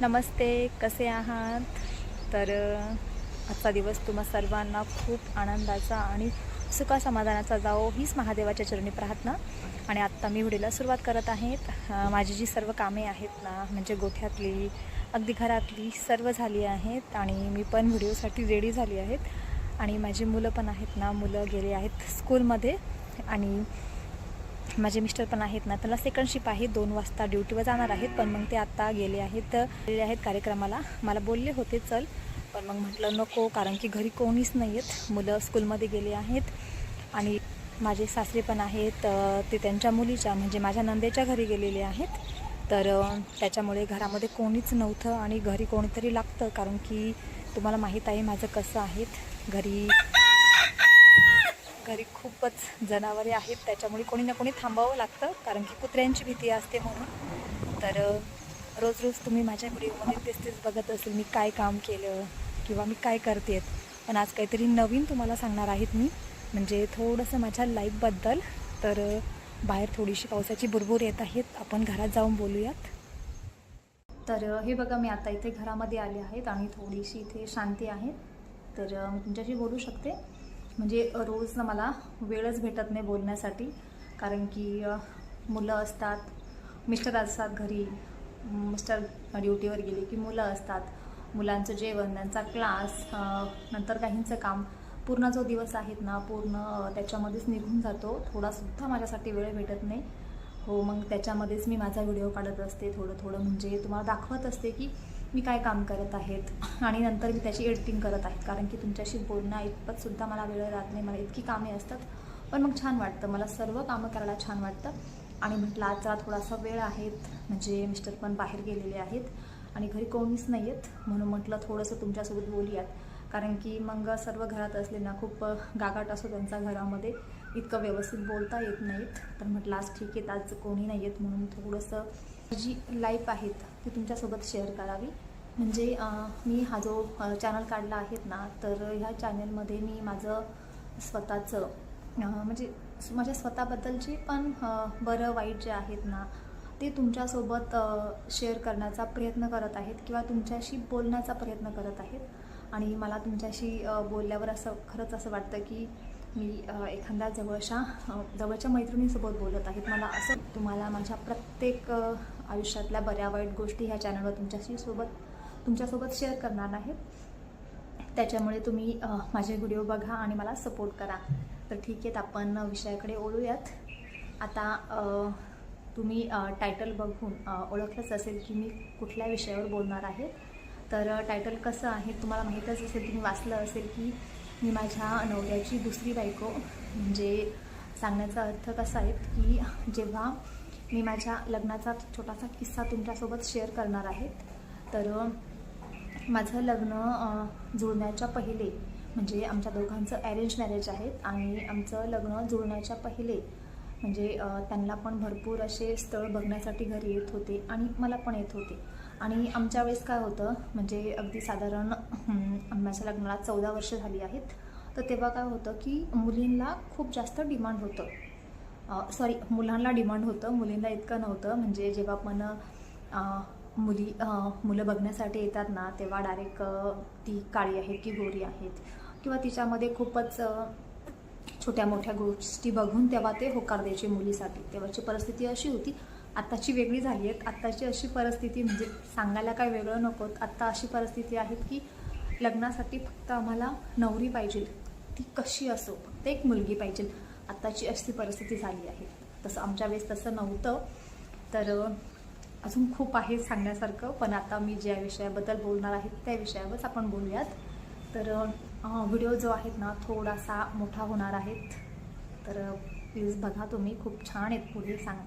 नमस्ते कसे आहात? तर आजचा दिवस तुम्हा सर्वांना खूप आनंदाचा आणि सुखा समाधानाचा जावो हीच महादेवाच्या चरणी प्रार्थना. आणि आत्ता मी व्हिडिओला सुरुवात करत आहेत. माझी जी सर्व कामे आहेत ना म्हणजे गोठ्यातली अगदी घरातली सर्व झाली आहेत आणि मी पण व्हिडिओसाठी रेडी झाली आहेत. आणि माझी मुलं पण आहेत ना मुलं गेले आहेत स्कूलमध्ये. आणि माझे मिस्टर पण आहेत ना त्याला सेकंड शिप आहे दोन वाजता ड्युटीवर जाणार आहेत पण मग ते आत्ता गेले आहेत गेले आहेत कार्यक्रमाला. मला बोलले होते चल. पण मग म्हटलं नको कारण की घरी कोणीच नाही आहेत मुलं स्कूलमध्ये गेले आहेत आणि माझे सासरे पण आहेत ते त्यांच्या मुलीच्या म्हणजे माझ्या नंदेच्या घरी गेलेले आहेत. तर त्याच्यामुळे घरामध्ये कोणीच नव्हतं आणि घरी कोणीतरी लागतं कारण की तुम्हाला माहीत आहे माझं कसं आहेत घरी घरी खूपच जनावरे आहेत त्याच्यामुळे कोणी ना कोणी थांबावं लागतं कारण की कुत्र्यांची भीती असते म्हणून. तर रोज रोज तुम्ही माझ्या व्हिडिओमध्ये तेच तेच बघत असेल मी काय काम केलं किंवा मी काय करते पण आज काहीतरी नवीन तुम्हाला सांगणार आहेत मी. म्हणजे थोडंसं माझ्या लाईफबद्दल तर बाहेर थोडीशी पावसाची बुरबुर येत आहेत. आपण घरात जाऊन बोलूयात. तर हे बघा मी आता इथे घरामध्ये आले आहेत आणि थोडीशी इथे शांती आहे. तर मी तुमच्याशी बोलू शकते. म्हणजे रोज ना मला वेळच भेटत नाही बोलण्यासाठी. कारण की मुलं असतात मिस्टर असतात घरी मिस्टर ड्युटीवर गेले की मुलं असतात. मुलांचं जेवण त्यांचा क्लास नंतर काहींचं काम. पूर्ण जो दिवस आहेत ना पूर्ण त्याच्यामध्येच निघून जातो. थोडासुद्धा माझ्यासाठी वेळ भेटत नाही. हो मग त्याच्यामध्येच मी माझा व्हिडिओ काढत असते थोडं थोडं म्हणजे तुम्हाला दाखवत असते की मी काय काम करत आहेत? आणि नंतर मी त्याची एडिटिंग करत आहेत कारण की तुमच्याशी बोलण्या इतपतसुद्धा मला वेळ राहत नाही. मला इतकी कामे असतात. पण मग छान वाटतं. मला सर्व कामं करायला छान वाटतं. आणि म्हटलं आजचा थोडासा वेळ आहेत म्हणजे मिस्टर पण बाहेर गेलेले आहेत. आणि घरी कोणीच नाही आहेत. म्हणून म्हटलं थोडंसं तुमच्यासोबत बोलूयात. कारण की मग सर्व घरात असले ना खूप गागाट असतो त्यांचा घरामध्ये. इतकं व्यवस्थित बोलता येत नाहीत. तर म्हटलं आज ठीक आहे आज कोणी नाही आहेत. म्हणून थोडंसं जी लाईफ आहेत ती तुमच्यासोबत शेअर करावी. म्हणजे मी हा जो चॅनल काढला आहेत ना तर ह्या चॅनलमध्ये मी माझं स्वतःचं म्हणजे माझ्या स्वतःबद्दलची पण बरं वाईट जे आहेत ना ते तुमच्यासोबत शेअर करण्याचा प्रयत्न करत आहेत किंवा तुमच्याशी बोलण्याचा प्रयत्न करत आहेत. आणि मला तुमच्याशी बोलल्यावर असं खरंच असं वाटतं की मी एखाद्या जवळच्या जवळच्या मैत्रिणीसोबत बोलत आहेत. मला असं तुम्हाला माझ्या प्रत्येक आयुष्यातल्या बऱ्या वाईट गोष्टी ह्या चॅनलवर तुमच्याशी सोबत तुमच्यासोबत शेअर करणार आहे त्याच्यामुळे तुम्ही माझे व्हिडिओ बघा आणि मला सपोर्ट करा. तर ठीक आहे आपण विषयाकडे ओळूयात. आता तुम्ही टायटल बघून ओळखलंच असेल की मी कुठल्या विषयावर बोलणार आहे. तर टायटल कसं आहे तुम्हाला माहीतच असेल तुम्ही वाचलं असेल की मी माझ्या नवऱ्याची दुसरी बायको. म्हणजे सांगण्याचा अर्थ कसा आहे की जेव्हा मी माझ्या लग्नाचा छोटासा किस्सा तुमच्यासोबत शेअर करणार आहे तर माझं लग्न जुळण्याच्या पहिले म्हणजे आमच्या दोघांचं अरेंज मॅरेज आहेत आणि आमचं लग्न जुळण्याच्या पहिले म्हणजे त्यांना पण भरपूर असे स्थळ बघण्यासाठी घरी येत होते आणि मला पण येत होते. आणि आमच्या वेळेस काय होतं म्हणजे अगदी साधारण माझ्या लग्नाला चौदा वर्ष झाली आहेत. तर तेव्हा काय होतं की मुलींना खूप जास्त डिमांड होतं. सॉरी मुलांना डिमांड होतं मुलींना इतकं नव्हतं. म्हणजे जेव्हा पण मुली मुलं बघण्यासाठी येतात ना तेव्हा डायरेक्ट ती काळी आहे की गोरी आहेत. किंवा तिच्यामध्ये खूपच छोट्या मोठ्या गोष्टी बघून तेव्हा ते होकार द्यायचे मुलीसाठी. तेव्हाची परिस्थिती अशी होती आत्ताची वेगळी झाली आहेत आत्ताची अशी परिस्थिती म्हणजे सांगायला काय वेगळं नको. आत्ता अशी परिस्थिती आहे की लग्नासाठी फक्त आम्हाला नवरी पाहिजे. ती कशी असो फक्त एक मुलगी पाहिजे. आत्ताची अशी परिस्थिती झाली आहे. तसं आमच्या वेळेस तसं नव्हतं. तर अजून खूप आहे सांगण्यासारखं पण आता मी ज्या विषयाबद्दल बोलणार आहे त्या विषयावरच आपण बोलूयात. तर व्हिडिओ जो आहेत ना थोडासा मोठा होणार आहेत. तर प्लीज बघा तुम्ही खूप छान आहेत पुढे सांग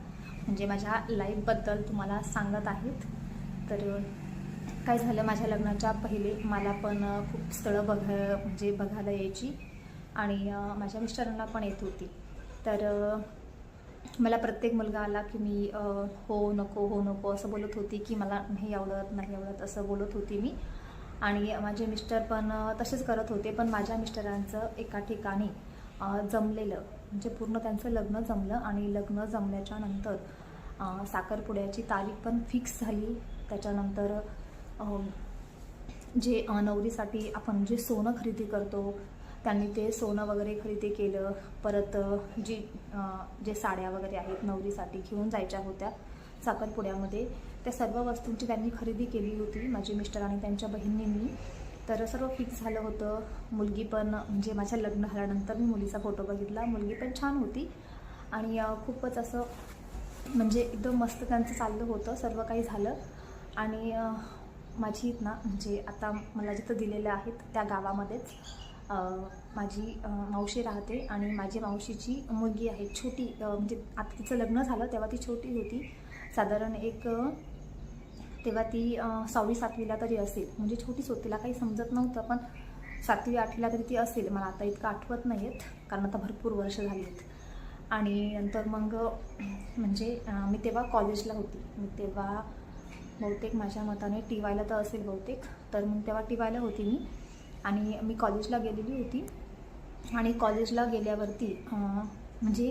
म्हणजे माझ्या लाईफबद्दल तुम्हाला सांगत आहेत. तर काय झालं माझ्या लग्नाच्या पहिले मला पण खूप स्थळं बघ म्हणजे बघायला यायची. आणि माझ्या मिस्टरांना पण येत होती. तर मला प्रत्येक मुलगा आला की मी हो नको हो नको असं बोलत होती की मला नाही आवडत नाही आवडत असं बोलत होती मी. आणि माझे मिस्टर पण तसेच करत होते पण माझ्या मिस्टरांचं एका ठिकाणी जमलेलं म्हणजे पूर्ण त्यांचं लग्न जमलं आणि लग्न जमल्याच्या नंतर साखरपुड्याची तारीख पण फिक्स झाली. त्याच्यानंतर जे नवरीसाठी आपण जे सोनं खरेदी करतो त्यांनी ते सोनं वगैरे खरेदी केलं. परत जी जे साड्या वगैरे आहेत नवरीसाठी घेऊन जायच्या होत्या साखरपुड्यामध्ये. त्या सर्व वस्तूंची त्यांनी खरेदी केली होती माझे मिस्टर आणि त्यांच्या बहिणींनी. तर सर्व फिक्स झालं होतं. मुलगी पण म्हणजे माझ्या लग्न झाल्यानंतर मी मुलीचा फोटो बघितला. मुलगी पण छान होती. आणि खूपच असं म्हणजे एकदम मस्त त्यांचं चाललं होतं. सर्व काही झालं. आणि माझी ना म्हणजे आता मला जिथं दिलेलं आहेत त्या गावामध्येच. माझी मावशी राहते आणि माझी मावशीची मुलगी आहे छोटी म्हणजे आता तिचं लग्न झालं तेव्हा ती छोटी होती. साधारण एक तेव्हा ती सहावी सातवीला तरी असेल. म्हणजे छोटीच होती तिला काही समजत नव्हतं पण सातवी आठवीला तरी ती असेल. मला आता इतकं आठवत नाही आहेत कारण आता भरपूर वर्ष झाली आहेत आणि नंतर मग म्हणजे मी तेव्हा कॉलेजला होती. मी तेव्हा बहुतेक माझ्या मताने टी वायला तर असेल बहुतेक तर मग तेव्हा टी वायला होती मी. आणि मी कॉलेजला गेलेली होती. आणि कॉलेजला गेल्यावरती म्हणजे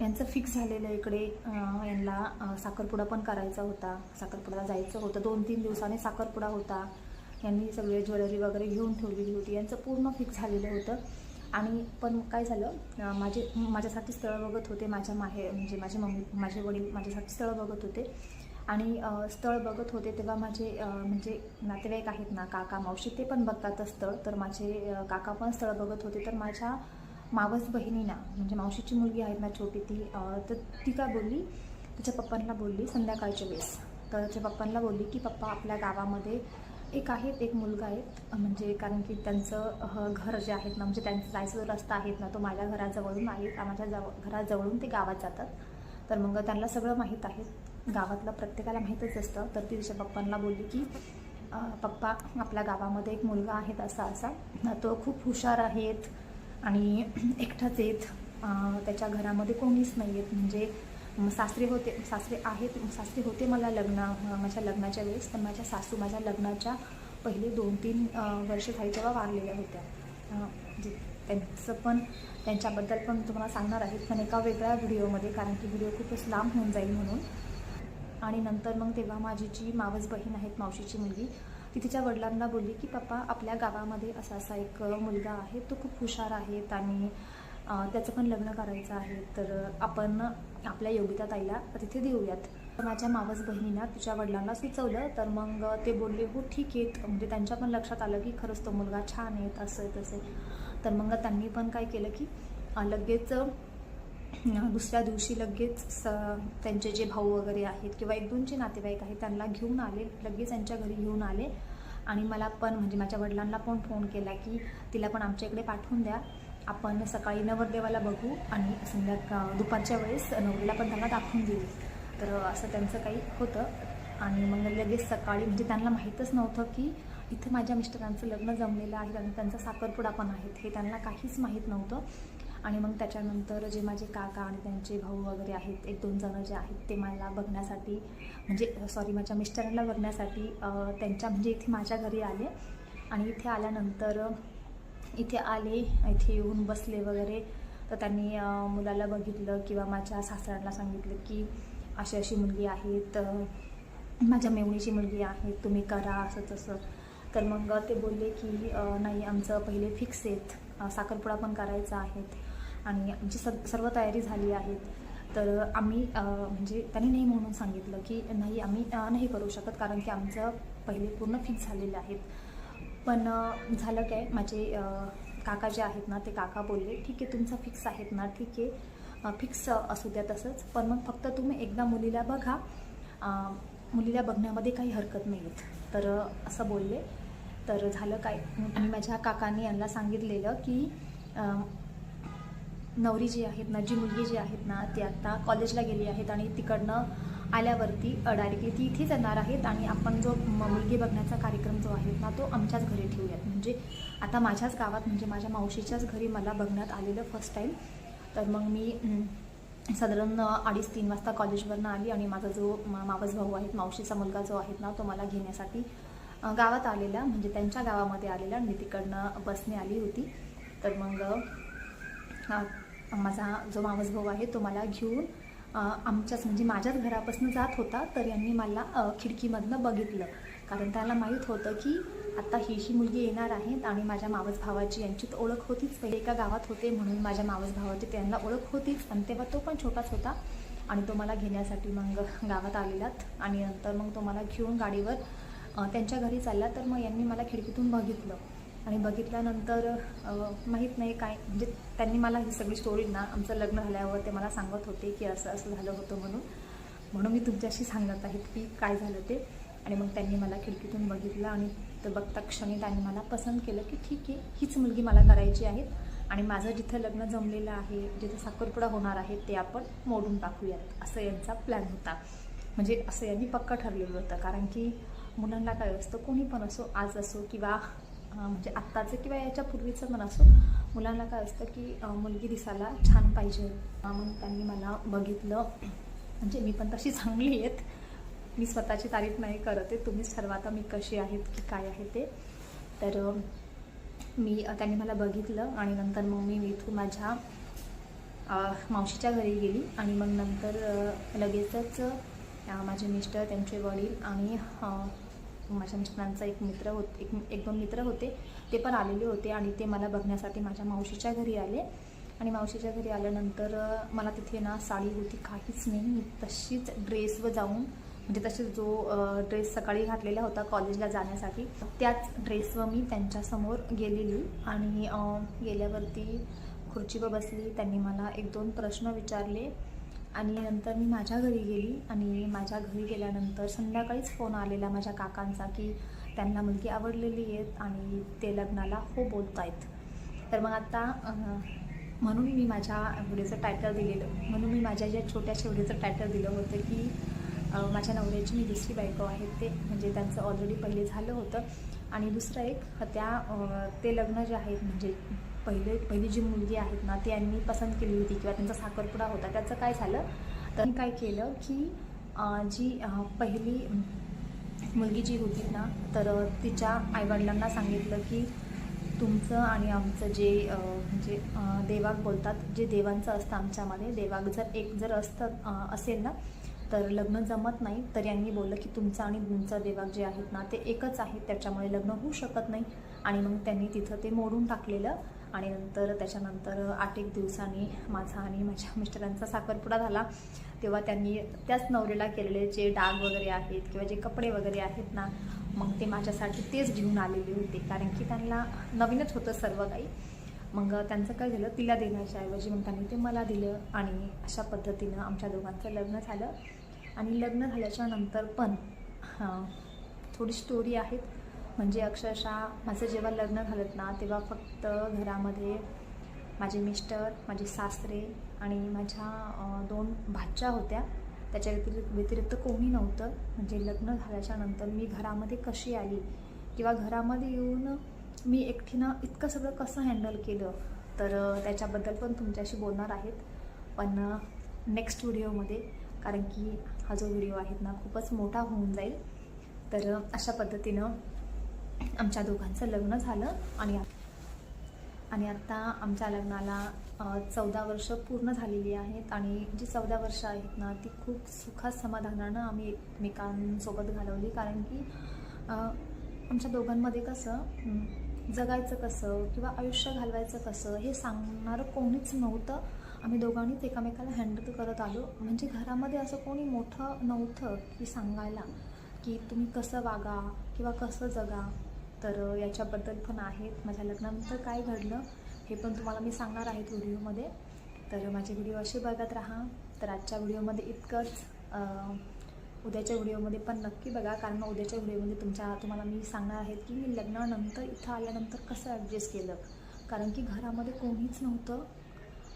यांचं फिक्स झालेलं इकडे यांना साखरपुडा पण करायचा होता. साखरपुड्याला जायचं होतं. दोन तीन दिवसाने साखरपुडा होता. यांनी सगळे ज्वेलरी वगैरे घेऊन ठेवलेली होती. यांचं पूर्ण फिक्स झालेलं होतं. आणि पण काय झालं माझे माझ्यासाठी स्थळं बघत होते. माझ्या माहे म्हणजे माझे मम्मी माझे वडील माझ्यासाठी स्थळं बघत होते. आणि स्थळ बघत होते तेव्हा माझे म्हणजे नातेवाईक आहेत ना काका मावशी ते पण बघतात स्थळ. तर माझे काका पण स्थळ बघत होते. तर माझ्या मावस बहिणीना म्हणजे मावशीची मुलगी आहेत ना छोटी ती तर ती काय बोलली? तिच्या पप्पांना बोलली संध्याकाळच्या वेळेस. तर तिच्या पप्पांना बोलली की पप्पा आपल्या गावामध्ये एक आहेत एक मुलगा आहेत म्हणजे कारण की त्यांचं घर जे आहेत ना म्हणजे त्यांचा जायचा जो रस्ता आहेत ना तो माझ्या घराजवळून आहे. माझ्या जवळ घराजवळून ते गावात जातात. तर मग त्यांना सगळं माहीत आहे. गावातलं प्रत्येकाला माहीतच असतं. तर ती तिच्या पप्पांना बोलली की पप्पा आपल्या गावामध्ये एक मुलगा आहेत असा असा. तो खूप हुशार आहेत आणि एकटाच आहेत. त्याच्या घरामध्ये कोणीच नाही आहेत म्हणजे सासरे होते सासरे आहेत सासरे होते मला लग्न माझ्या लग्नाच्या वेळेस. पण माझ्या सासू माझ्या लग्नाच्या पहिले दोन तीन वर्ष झाली तेव्हा वारलेल्या होत्या. त्यांचं पण त्यांच्याबद्दल पण तुम्हाला सांगणार आहेत पण एका वेगळ्या व्हिडिओमध्ये कारण की व्हिडिओ खूपच लांब होऊन जाईल म्हणून. आणि नंतर मग तेव्हा माझी जी मावस बहीण आहेत मावशीची मुलगी ती तिच्या वडिलांना बोलली की पप्पा आपल्या गावामध्ये असा असा एक मुलगा आहे. तो खूप हुशार आहेत आणि त्याचं पण लग्न करायचं आहे. तर आपण आपल्या योगिता ताईला तिथे देऊयात. माझ्या मावस बहिणीनं तिच्या वडिलांना सुचवलं. तर मग ते बोलले हो ठीक आहेत म्हणजे त्यांच्या पण लक्षात आलं की खरंच तो मुलगा छान आहे असं आहे तसे तर मग त्यांनी पण काय केलं की लगेच दुसऱ्या दिवशी लगेच स त्यांचे जे भाऊ वगैरे आहेत किंवा एक दोन जे नातेवाईक आहेत त्यांना घेऊन आले लगेच त्यांच्या घरी घेऊन आले. आणि मला पण म्हणजे माझ्या वडिलांना पण फोन केला की तिला पण आमच्या इकडे पाठवून द्या. आपण सकाळी नवरदेवाला बघू आणि संध्याका दुपारच्या वेळेस नवरीला पण त्यांना दाखवून देऊ. तर असं त्यांचं काही होतं. आणि मग लगेच सकाळी म्हणजे त्यांना माहीतच नव्हतं की इथं माझ्या मिस्टरांचं लग्न जमलेलं आहे आणि त्यांचा साखरपुडा पण आहेत. हे त्यांना काहीच माहीत नव्हतं. आणि मग त्याच्यानंतर जे माझे काका आणि त्यांचे भाऊ वगैरे आहेत एक दोन जणं जे आहेत ते मला बघण्यासाठी म्हणजे सॉरी माझ्या मिस्टरांना बघण्यासाठी त्यांच्या म्हणजे इथे माझ्या घरी आले. आणि इथे आल्यानंतर इथे आले इथे येऊन बसले वगैरे. तर त्यांनी मुलाला बघितलं किंवा माझ्या सासऱ्यांना सांगितलं की अशी अशी मुलगी आहेत माझ्या मेवणीची मुलगी आहे तुम्ही करा असं तसं. तर मग ते बोलले की नाही आमचं पहिले फिक्स आहेत. साखरपुडा पण करायचा आहेत आणि आमची स सर्व तयारी झाली आहे तर आम्ही म्हणजे त्यांनी नाही म्हणून सांगितलं की नाही आम्ही नाही करू शकत कारण की आमचं पहिले पूर्ण फिक्स झालेले आहेत. पण झालं काय माझे काका जे आहेत ना ते काका बोलले ठीक आहे तुमचं फिक्स आहेत ना ठीक आहे. फिक्स असू द्या तसंच पण मग फक्त तुम्ही एकदा मुलीला बघा. मुलीला बघण्यामध्ये काही हरकत नाही आहेत तर असं बोलले. तर झालं काय आणि माझ्या काकांनी यांना सांगितलेलं की नवरी जी आहेत ना जी मुलगी जी आहेत ना ती आता कॉलेजला गेली आहेत आणि तिकडनं आल्यावरती डायरेक्टली ती इथेच येणार आहेत आणि आपण जो मुलगी बघण्याचा कार्यक्रम जो आहे ना तो आमच्याच घरी ठेवूयात. म्हणजे आता माझ्याच गावात म्हणजे माझ्या मावशीच्याच घरी मला बघण्यात आलेलं फर्स्ट टाईम तर मग मी साधारण अडीच तीन वाजता कॉलेजवरनं आली आणि माझा जो मा- मावस भाऊ आहेत मावशीचा मुलगा जो आहे ना तो मला घेण्यासाठी गावात आलेला म्हणजे त्यांच्या गावामध्ये आलेला आणि मी तिकडनं बसने आली होती. तर मग माझा जो मावस भाऊ आहे तो मला घेऊन आमच्याच म्हणजे माझ्याच घरापासून जात होता तर यांनी मला खिडकीमधनं बघितलं. कारण त्याला माहीत होतं की आता ही ही मुलगी येणार आहेत आणि माझ्या मावस भावाची यांची तर ओळख होतीच. पहिले एका गावात होते म्हणून माझ्या मावस भावाची त्यांना ओळख होतीच. आणि तेव्हा तो पण छोटाच होता आणि तो मला घेण्यासाठी मग गावात आलेलात. आणि नंतर मग तो मला घेऊन गाडीवर त्यांच्या घरी चालला. तर मग यांनी मला खिडकीतून बघितलं. आणि बघितल्यानंतर माहीत नाही काय म्हणजे त्यांनी मला ही सगळी स्टोरी ना आमचं लग्न झाल्यावर ते मला सांगत होते की असं असं झालं होतं म्हणून. म्हणून मी तुमच्याशी सांगत आहे की काय झालं ते. आणि मग त्यांनी मला खिडकीतून बघितलं आणि तर बघता क्षणी त्यांनी मला पसंत केलं की ठीक आहे हीच मुलगी मला करायची आहे. आणि माझं जिथं लग्न जमलेलं आहे जिथं साखरपुडा होणार आहे ते आपण मोडून टाकूयात असं यांचा प्लॅन होता. म्हणजे असं यांनी पक्का ठरलेलं होतं. कारण की मुलांना काय असतं कोणी पण असो आज असो किंवा म्हणजे आत्ताचं किंवा याच्या पूर्वीचं पण असो मुलांना काय असतं की मुलगी दिसायला छान पाहिजे. म्हणून मग त्यांनी मला बघितलं. म्हणजे मी पण तशी चांगली आहेत. मी स्वतःची तारीफ नाही करत आहे. तुम्हीच ठरवा आता मी कशी आहेत की काय आहे ते. तर मी त्यांनी मला बघितलं आणि नंतर मग मी इथून माझ्या मावशीच्या घरी गेली. आणि मग नंतर लगेचच माझे मिस्टर त्यांचे वडील आणि माझ्या मिस्टरांचा एक मित्र होत एक एक दोन मित्र होते ते पण आलेले होते आणि ते मला बघण्यासाठी माझ्या मावशीच्या घरी आले. आणि मावशीच्या घरी आल्यानंतर मला तिथे ना साडी होती काहीच नाही मी तशीच ड्रेसवर जाऊन म्हणजे तसेच जो ड्रेस सकाळी घातलेला होता कॉलेजला जाण्यासाठी त्याच ड्रेसवर मी त्यांच्यासमोर गेलेली. आणि गेल्यावरती खुर्चीवर बसली त्यांनी मला एक दोन प्रश्न विचारले. आणि नंतर मी माझ्या घरी गेली आणि माझ्या घरी गेल्यानंतर संध्याकाळीच फोन आलेला माझ्या काकांचा की त्यांना मुलगी आवडलेली आहेत आणि ते लग्नाला हो बोलत आहेत तर मग आता म्हणून मी माझ्या व्हिडिओचं टायटल दिलेलं. म्हणून मी माझ्या ज्या छोट्याशा व्हिडिओचं टायटल दिलं होतं की माझ्या नवऱ्याची मी दुसरी बायको आहे ते म्हणजे त्यांचं ऑलरेडी पहिले झालं होतं. आणि दुसरं एक त्या ते लग्न जे आहेत म्हणजे पहिले पहिली जी मुलगी आहेत ना ती यांनी पसंत केली होती किंवा त्यांचा साखरपुडा होता. त्याचं काय झालं? तर काय केलं की जी पहिली मुलगी जी होती ना तर तिच्या आईवडिलांना सांगितलं की तुमचं आणि आमचं जे म्हणजे देवाग बोलतात जे देवांचं असतं आमच्यामध्ये देवाग जर एक जर असतं असेल ना तर लग्न जमत नाही. तर यांनी बोललं की तुमचं आणि तुमचं देवाग जे आहेत ना ते एकच आहेत त्याच्यामुळे लग्न होऊ शकत नाही. आणि मग त्यांनी तिथं ते मोडून टाकलेलं. आणि नंतर त्याच्यानंतर आठ एक दिवसांनी माझा आणि माझ्या मिस्टरांचा साखरपुडा झाला. तेव्हा त्यांनी त्याच नवरीला केलेले जे डाग वगैरे आहेत किंवा जे कपडे वगैरे आहेत ना मग ते माझ्यासाठी तेच घेऊन आलेले होते. कारण की त्यांना नवीनच होतं सर्व काही. मग त्यांचं काय झालं तिला देण्याच्या ऐवजी मग त्यांनी ते मला दिलं आणि अशा पद्धतीनं आमच्या दोघांचं लग्न झालं. आणि लग्न झाल्याच्यानंतर पण थोडी स्टोरी आहेत. म्हणजे अक्षरशः माझं जेव्हा लग्न झालं ना तेव्हा फक्त घरामध्ये माझे मिस्टर माझे सासरे आणि माझ्या दोन भाच्या होत्या. त्याच्या व्यतिरिक्त व्यतिरिक्त कोणी नव्हतं. म्हणजे लग्न झाल्याच्यानंतर मी घरामध्ये कशी आली? किंवा घरामध्ये येऊन मी एकटीनं इतकं सगळं कसं हँडल केलं? तर त्याच्याबद्दल पण तुमच्याशी बोलणार आहेत. पण नेक्स्ट व्हिडिओमध्ये कारण की हा जो व्हिडिओ आहे ना खूपच मोठा होऊन जाईल. तर अशा पद्धतीनं आमच्या दोघांचं लग्न झालं आणि आणि आत्ता आमच्या लग्नाला चौदा वर्ष पूर्ण झालेली आहेत आणि जी चौदा वर्ष आहेत ना ती खूप सुखात समाधानानं आम्ही एकमेकांसोबत घालवली. कारण की आमच्या दोघांमध्ये कसं जगायचं कसं किंवा आयुष्य घालवायचं कसं हे सांगणारं कोणीच नव्हतं. आम्ही दोघांनीच एकामेकाला हँडल करत आलो. म्हणजे घरामध्ये असं कोणी मोठं नव्हतं की सांगायला की तुम्ही कसं वागा किंवा कसं जगा. तर याच्याबद्दल पण आहेत माझ्या लग्नानंतर काय घडलं हे पण तुम्हाला मी सांगणार आहेत व्हिडिओमध्ये. तर माझे व्हिडिओ असे बघत राहा. तर आजच्या व्हिडिओमध्ये इतकंच. उद्याच्या व्हिडिओमध्ये पण नक्की बघा कारण उद्याच्या व्हिडिओमध्ये तुमच्या तुम्हाला मी सांगणार आहेत की मी लग्नानंतर इथं आल्यानंतर कसं ॲडजस्ट केलं. कारण की घरामध्ये कोणीच नव्हतं.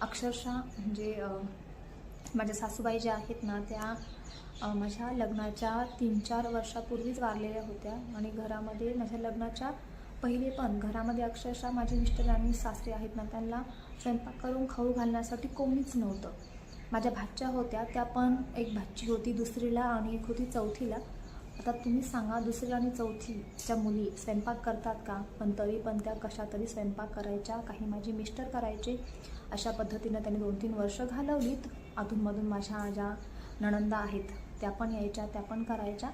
अक्षरशः म्हणजे माझ्या सासूबाई ज्या आहेत ना त्या माझ्या लग्नाच्या तीन चार वर्षापूर्वीच वारलेल्या होत्या आणि घरामध्ये माझ्या लग्नाच्या पहिले पण घरामध्ये अक्षरशः माझे मिस्टर आणि सासरे आहेत ना त्यांना स्वयंपाक करून खाऊ घालण्यासाठी कोणीच नव्हतं. माझ्या भाच्या होत्या त्या पण एक भाची होती दुसरीला आणि एक होती चौथीला. आता तुम्ही सांगा दुसरी आणि चौथीच्या मुली स्वयंपाक करतात का? पण तरी पण त्या कशा तरी स्वयंपाक करायच्या काही माझे मिस्टर करायचे. अशा पद्धतीनं त्यांनी दोन तीन वर्ष घालवलीत. अधूनमधून माझ्या ज्या नणंदा आहेत त्या पण यायच्या त्या पण करायच्या.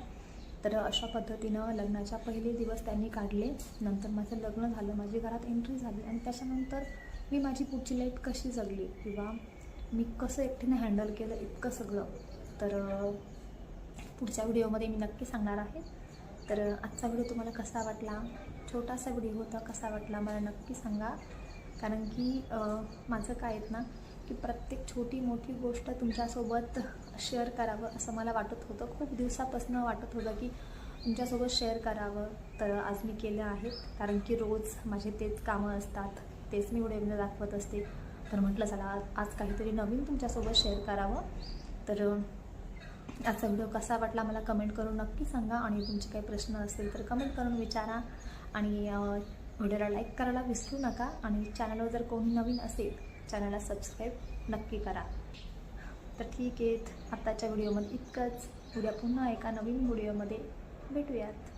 तर अशा पद्धतीनं लग्नाच्या पहिले दिवस त्यांनी काढले. नंतर माझं लग्न झालं माझी घरात एंट्री झाली आणि त्याच्यानंतर मी माझी पुढची लाईफ कशी जगली किंवा मी कसं एकटीने हँडल केलं इतकं सगळं. तर पुढच्या व्हिडिओमध्ये मी नक्की सांगणार आहे. तर आजचा व्हिडिओ तुम्हाला कसा वाटला? छोटासा व्हिडिओ होता कसा वाटला? मला नक्की सांगा. कारण की माझं काय आहेत ना की प्रत्येक छोटी मोठी गोष्ट तुमच्यासोबत शेअर करावं असं मला वाटत होतं. खूप दिवसापासून वाटत होतं की तुमच्यासोबत शेअर करावं. तर आज मी केलं आहे. कारण की रोज माझे तेच कामं असतात. तेच मी व्हिडिओमध्ये दाखवत असते. तर म्हटलं चला आज काहीतरी नवीन तुमच्यासोबत शेअर करावं. तर आजचा व्हिडिओ कसा वाटला मला कमेंट करून नक्की सांगा. आणि तुमचे काही प्रश्न असतील तर कमेंट करून विचारा. आणि व्हिडिओला लाईक करायला विसरू नका. आणि चॅनलवर जर कोणी नवीन असेल चॅनलला सबस्क्राईब नक्की करा. तर ठीक आहेत आत्ताच्या व्हिडिओमध्ये इतकंच. उद्या पुन्हा एका नवीन व्हिडिओमध्ये भेटूयात.